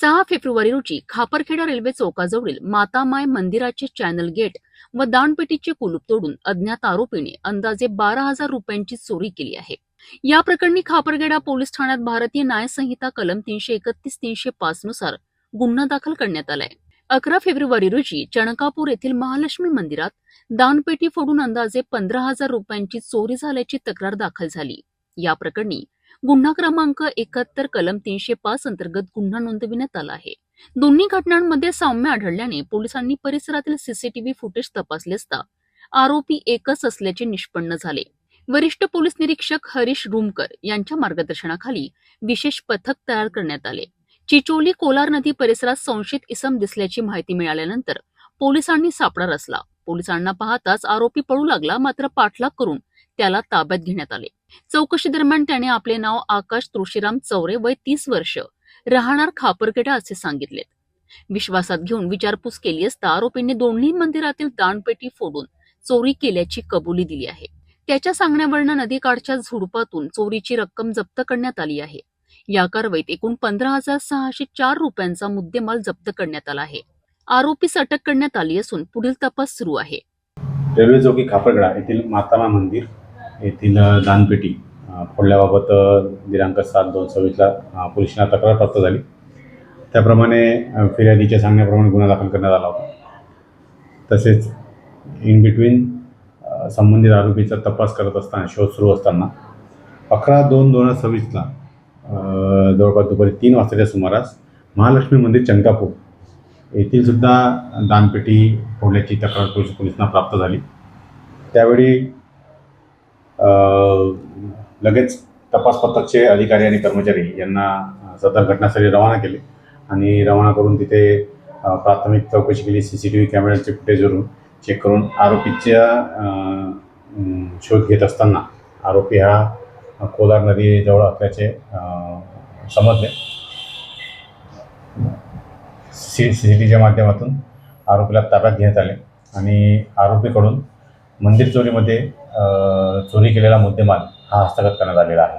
सहा फेब्रुवारी रोजी खापरखेडा रेल्वे चौकाजवळील मातामाय मंदिराचे चॅनल गेट व दानपेटीचे कुलूप तोडून अज्ञात आरोपीने अंदाजे बारा हजार रुपयांची चोरी केली आहे. या प्रकरणी खापरखेडा पोलीस ठाण्यात भारतीय न्यायसंहिता कलम तीनशे एकतीस तीनशे पाच नुसार गुन्हा दाखल करण्यात आलाय. अकरा फेब्रुवारी रोजी चणकापूर येथील महालक्ष्मी मंदिरात दानपेटी फोडून अंदाजे पंधरा हजार रुपयांची चोरी झाल्याची तक्रार दाखल झाली. या प्रकरणी गुन्हा क्रमांक एकाहत्तर कलम तीनशे पाच अंतर्गत गुन्हा नोंदविण्यात आला आहे. दोन्ही घटनांमध्ये साम्य आढळल्याने पोलिसांनी परिसरातील सीसीटीव्ही फुटेज तपासले असता आरोपी एकच असल्याचे निष्पन्न झाले. वरिष्ठ पोलीस निरीक्षक हरीश रुमकर यांच्या मार्गदर्शनाखाली विशेष पथक तयार करण्यात आले. चिचोली कोलार नदी परिसरात संशयित इसम दिसल्याची माहिती मिळाल्यानंतर पोलिसांनी सापळा रचला. पोलिसांना पाहताच आरोपी पळू लागला मात्र पाठलाग करून त्याला ताब्यात घेण्यात आले. चौकशी दरम्यान त्याने आपले नाव आकाश तुळशीराम चौरे वय तीस वर्ष राहणार खापरखेडा असे सांगितले. विश्वासात घेऊन विचारपूस केली असता आरोपींनी दोन्ही मंदिरातील दानपेटी फोडून चोरी केल्याची कबुली दिली आहे. त्याच्या सांगण्यावरनं नदीकाठच्या झुडपातून चोरीची रक्कम जप्त करण्यात आली आहे. या कारवाईत एकूण पंधरा हजार सहाशे चार रुपयांचा मुद्देमाल जप्त करण्यात आला आहे. आरोपीस अटक करण्यात आली असून पुढील तपास सुरू आहे. रेल्वे चौकी खापरगडा येथील मातामा मंदिर येथील दानपेटी फोडल्याबाबत दिनांक सात दोन सव्वीसला पोलिसांना तक्रार प्राप्त झाली. त्याप्रमाणे फिर्यादीच्या सांगण्याप्रमाणे गुन्हा दाखल करण्यात आला होता. तसेच इन बिटवीन संबंधित आरोपीचा तपास करत असताना शोध सुरू असताना अकरा दोन दोन हजार सव्वीसला जवळपास दुपारी तीन वाजताच्या सुमारास महालक्ष्मी मंदिर चंकापूर येथील सुद्धा दानपेटी फोडल्याची तक्रार पोलीस पोलिसांना प्राप्त झाली. त्यावेळी लगेच तपास पथकचे अधिकारी आणि कर्मचारी यांना सदर घटनास्थळी रवाना केले आणि रवाना करून तिथे प्राथमिक चौकशी केली सी सी टी व्ही कॅमेऱ्याचे फुटेजवरून चेक करून आरोपीच्या शोध घेत असताना आरोपी हा कोलार नदीजवळ असल्याचे समजले. सी सी टी व्हीच्या माध्यमातून आरोपीला ताब्यात घेण्यात आले आणि आरोपीकडून मंदिर चोरीमध्ये चोरी केलेला मुद्देमाल हा हस्तगत करण्यात आलेला आहे.